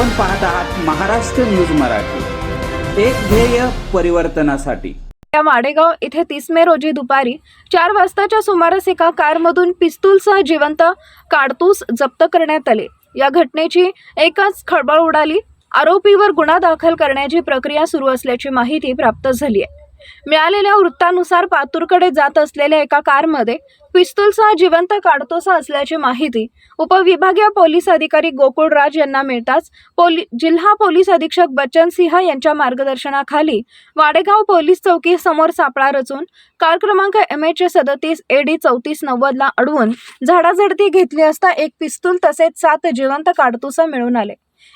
आपण पाहत आहात महाराष्ट्र न्यूज मराठी. एक ध्येय परिवर्तनासाठी. या वाडेगाव इथे तीस मे रोजी दुपारी चार वाजताच्या सुमारास एका कारमधून पिस्तूलसह जिवंत काडतूस जप्त करण्यात आले. या घटनेची एकच खळबळ उडाली. आरोपीवर गुन्हा दाखल करण्याची प्रक्रिया सुरू असल्याची माहिती प्राप्त झाली आहे. मिळालेल्या वृत्तानुसार पातूरकडे जात असलेल्या एका कारमध्ये पिस्तूलसह जिवंत काढतोसा असल्याची माहिती उपविभागीय पोलीस अधिकारी गोकुळ राज यांना मिळताच पोली जिल्हा पोलीस अधीक्षक बच्चन सिंह यांच्या मार्गदर्शनाखाली वाडेगाव पोलीस चौकी समोर सापळा रचून कार क्रमांक एम एच सदतीस ए डी चौतीस नव्वदला अडवून झाडाझडती घेतली असता एक पिस्तूल तसेच सात जिवंत काडतुसं मिळून आले.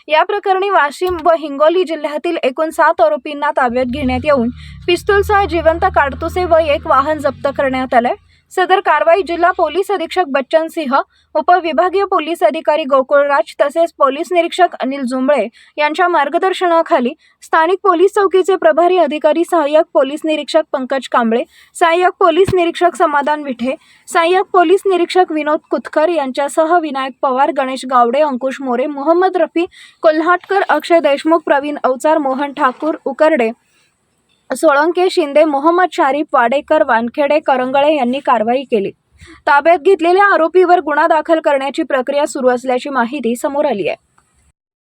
या प्रकरणी वाशिम व हिंगोली जिल्ह्यातील एकूण सात आरोपींना ताब्यात घेण्यात येऊन पिस्तूलसह जिवंत काडतुसे व एक वाहन जप्त करण्यात आलंय. सदर कारवाई जिल्हा पोलीस अधीक्षक बच्चन सिंह उपविभागीय पोलीस अधिकारी गोकुळराज तसेच पोलीस निरीक्षक अनिल जुंबळे यांच्या मार्गदर्शनाखाली स्थानिक पोलीस चौकीचे प्रभारी अधिकारी सहाय्यक पोलीस निरीक्षक पंकज कांबळे सहाय्यक पोलीस निरीक्षक समाधान विठे सहाय्यक पोलीस निरीक्षक विनोद कुतकर यांच्यासह विनायक पवार गणेश गावडे अंकुश मोरे मोहम्मद रफी कोल्हाटकर अक्षय देशमुख प्रवीण अवचार मोहन ठाकूर उकरडे सोळंके शिंदे मोहम्मद शारीफ वाडेकर वानखेडे करंगळे यांनी कारवाई केली. ताब्यात घेतलेल्या आरोपीवर गुन्हा दाखल करण्याची प्रक्रिया सुरू असल्याची माहिती समोर आली आहे.